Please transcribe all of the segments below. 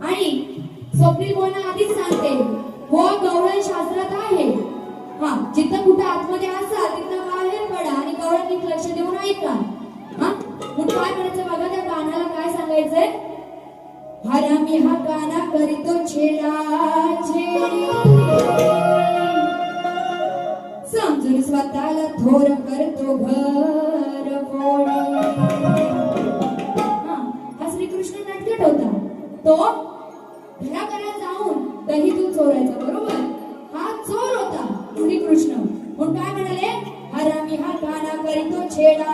आणि स्वप्नील बोलणं आधीच सांगते. हो गवळण शास्त्रात आहे. हा जिथं कुठं आतमध्ये असाल तिथं बाहेर पडा आणि गवळण नीट लक्ष देऊन ऐका. हा मग काय म्हणायचं बघा त्या कानाला काय सांगायचंय? हरामी हा काना करीतो छेडा छेडी. समजून स्वतःला थोर करतो घर फोडी हा हा श्रीकृष्ण नटकट होता तो चोरायचा बरोबर? हा चोर होता श्रीकृष्ण. म्हणून काय म्हणाले? हरामी हा गाणा करीतो छेडा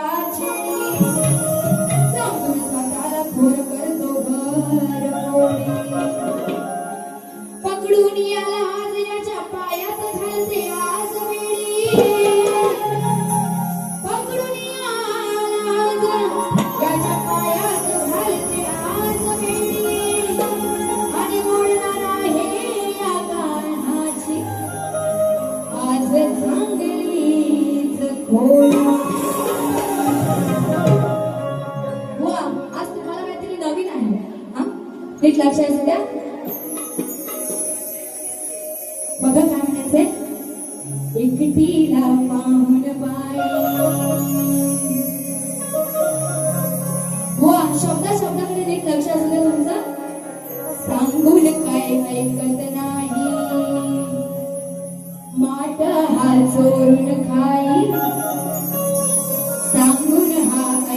Oh,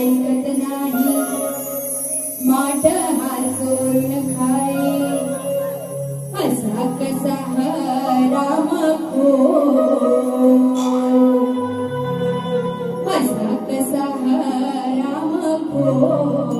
ऐकत नाही. माट हा सोडून खाई. असा कसा राम खो असा कसा राम खो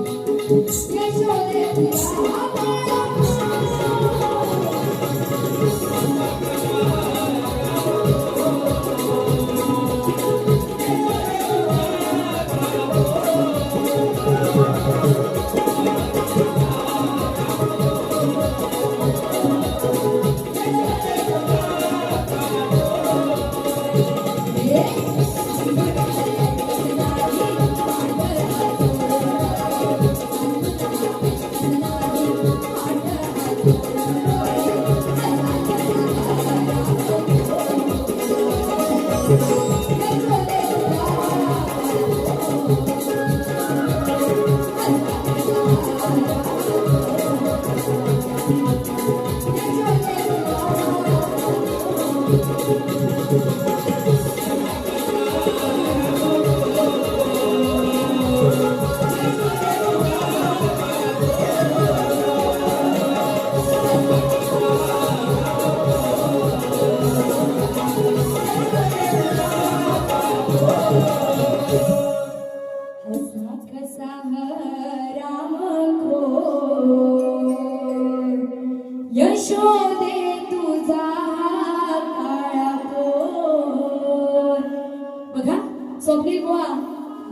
गवळी गोवा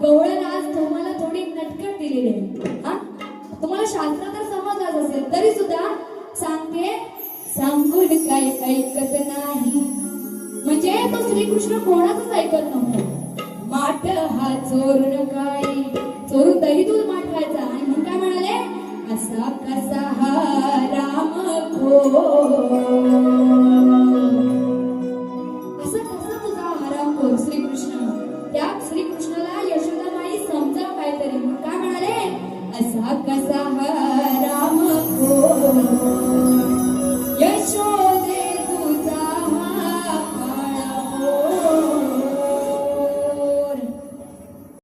गवळण आज तुम्हाला थोडी नटकट दिलेली आहे. हा? तुम्हाला शांतता तर समजलाच असेल. तरी सुद्धा सांगते सांगून काय ऐकत नाही. म्हणजे तो श्रीकृष्ण कोणाच ऐकत नव्हतो. माठ हा चोरून काय? चोरून दही दूध माठवायचा आणि म्हणून काय म्हणाले? असा कसा हा राम खो